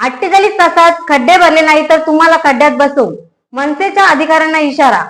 अठ्ठेचाळीस तासात खड्डे भरले नाही तर तुम्हाला खड्ड्यात बसवू मनसेच्या अधिकाऱ्यांना इशारा.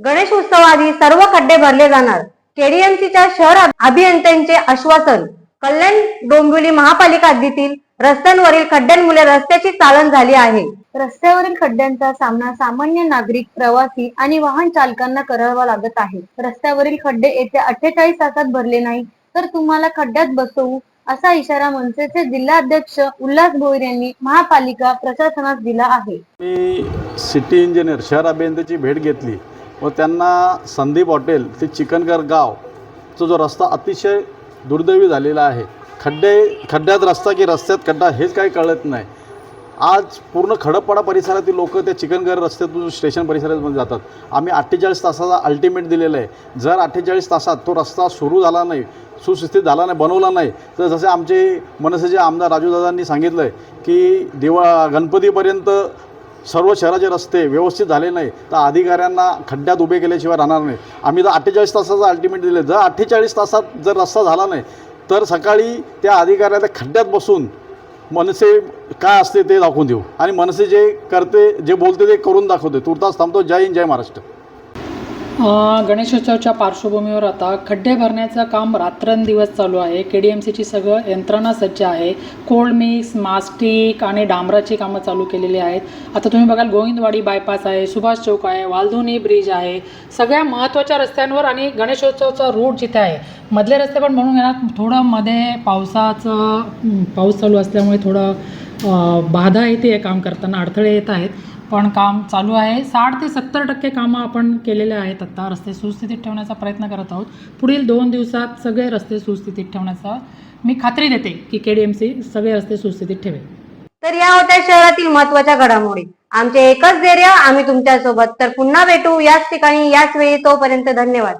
गणेश उत्सवाआधी सर्व खड्डे भरले जाणार. केडीएमसीच्या शहर अभियंत्यांचे आश्वासन. कल्याण डोंबिवली महापालिका हद्दीतील रस्त्यांवरील खड्ड्यांमुळे रस्त्याची चालन झाली आहे. रस्त्यावरील खड्ड्यांचा सामना सामान्य नागरिक प्रवासी आणि वाहन चालकांना करावा लागत आहे. रस्त्यावरील खड्डे येत्या अठ्ठेचाळीस तासात भरले नाही तर तुम्हाला खड्ड्यात बसवू असा इशारा मनसेचे जिल्हाध्यक्ष उल्हास भोईर यांनी महापालिका प्रशासनास दिला आहे. मी सिटी इंजिनियर शहर अभियंत्याची भेट घेतली व त्यांना संदीप हॉटेल ते चिकनगर गाव तो जो रस्ता अतिशय दुर्दैवी झालेला आहे. खड्डे खड्ड्यात रस्ता की रस्त्यात खड्डा हेच काही कळत नाही. आज पूर्ण खडपपाडा परिसरातील लोक त्या चिकनगर रस्त्यातून स्टेशन परिसरामध्ये जातात. आम्ही अठ्ठेचाळीस तासाचा अल्टिमेट दिलेला आहे. जर अठ्ठेचाळीस तासात तो रस्ता सुरू झाला नाही सुस्थितीत झाला नाही बनवला नाही. तर जसे आमचे मनसेचे आमदार राजूदादांनी सांगितलं आहे की दिवा गणपतीपर्यंत सर्व शहराचे रस्ते व्यवस्थित झाले नाही तर अधिकाऱ्यांना खड्ड्यात उभे केल्याशिवाय राहणार नाही. आम्ही जर अठ्ठेचाळीस तासाचा अल्टिमेट दिले. जर अठ्ठेचाळीस तासात जर रस्ता झाला नाही तर सकाळी त्या अधिकाऱ्याला खड्ड्यात बसून मनसे काय असते ते दाखवून देऊ. आणि मनसे जे करते जे बोलते ते करून दाखवते. तुर्तास थांबतो. जय हिंद जय महाराष्ट्र. गणेशोत्सवाच्या पार्श्वभूमीवर आता खड्डे भरण्याचं काम रात्रंदिवस चालू आहे. के डी एम सीची सगळं यंत्रणा सज्ज आहे. कोल्ड मिक्स मास्टिक आणि डांबराची कामं चालू केलेली आहेत. आता तुम्ही बघाल गोविंदवाडी बायपास आहे सुभाष चौक आहे वालधुनी ब्रिज आहे. सगळ्या महत्त्वाच्या रस्त्यांवर आणि गणेशोत्सवाचा रूट जिथे आहे. मधले रस्ते पण म्हणून घेणार थोडं मध्ये पावसाचं पाऊस चालू असल्यामुळे थोडं बाधा येते आहे काम करताना अडथळे येत आहेत. पण काम चालू आहे. साठ ते सत्तर टक्के कामं आपण केलेले आहेत आत्ता रस्ते सुस्थितीत ठेवण्याचा प्रयत्न करत आहोत. पुढील दोन दिवसात सगळे रस्ते सुस्थितीत ठेवण्याचा मी खात्री देते की के डी एम सी सगळे रस्ते सुस्थितीत ठेवेल. तर या होत्या शहरातील महत्त्वाच्या घडामोडी. आमचे एकच धैर्य आम्ही तुमच्यासोबत. तर पुन्हा भेटू याच ठिकाणी याच वेळी तोपर्यंत धन्यवाद.